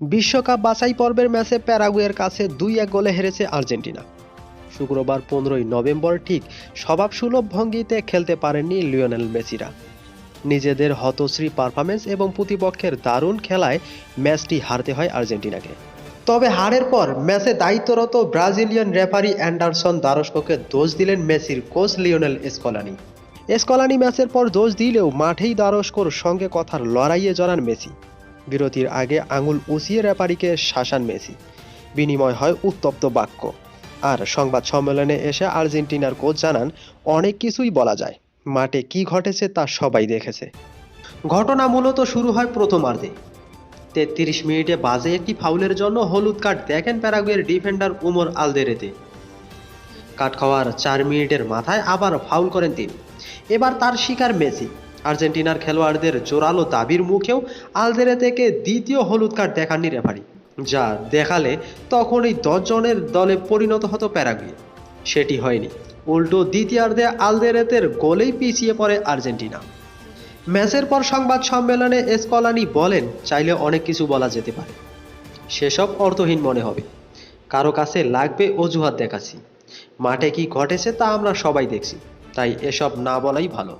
বিশ্বকাপ বাছাই পর্বের ম্যাচে প্যারাগুয়ের কাছে দুই এক গোলে হেরেছে আর্জেন্টিনা। শুক্রবার পনেরোই নভেম্বর ঠিক স্বভাবসুলভ ভঙ্গিতে খেলতে পারেননি লিওনেল মেসিরা। নিজেদের হতশ্রী পারফরমেন্স এবং প্রতিপক্ষের দারুণ খেলায় ম্যাচটি হারতে হয় আর্জেন্টিনাকে। তবে হারের পর ম্যাচে দায়িত্বরত ব্রাজিলিয়ান রেফারি অ্যান্ডারসন দারস্কোকে দোষ দিলেন মেসির কোচ লিওনেল স্কলানি। স্কলানি ম্যাচের পর দোষ দিলেও মাঠেই দারস্কোর সঙ্গে কথার লড়াইয়ে জড়ান মেসি। বিরতির আগে আঙুল উঁচিয়ে রেফারিকে শাসান মেসি। বিনিময় হয় উত্তপ্ত বাক্য। আর সংবাদ সম্মেলনে এসে আর্জেন্টিনার কোচ জানান, অনেক কিছুই বলা যায়। মাঠে কি ঘটেছে তা সবাই দেখেছে। ঘটনা মূলত শুরু হয় প্রথমার্ধে। তেত্রিশ মিনিটে বাজে একটি ফাউলের জন্য হলুদ কার্ড দেখেন প্যারাগুয়ের ডিফেন্ডার উমর আলদেরেতে। কাট খাওয়ার চার মিনিটের মাথায় আবার ফাউল করেন তিনি। এবার তার শিকার মেসি। আর্জেন্টিনার খেলোয়াড়দের জোরালো দাবির মুখেও আলদেরে থেকে দ্বিতীয় হলুদ কার্ড দেখাননি রেফারি, যা দেখালে তখন এই দশজনের দলে পরিণত হতো প্যারাগুয়ে। সেটি হয়নি। উল্টো দ্বিতীয়ার্ধে আলদেরেতের গোলেই পিছিয়ে পড়ে আর্জেন্টিনা। ম্যাচের পর সংবাদ সম্মেলনে এসকলানি বলেন, চাইলে অনেক কিছু বলা যেতে পারে। সেসব অর্থহীন মনে হবে। কারও কাছে লাগবে অজুহাত দেখাচ্ছি। মাঠে কি ঘটেছে তা আমরা সবাই দেখছি। তাই এসব না বলাই ভালো।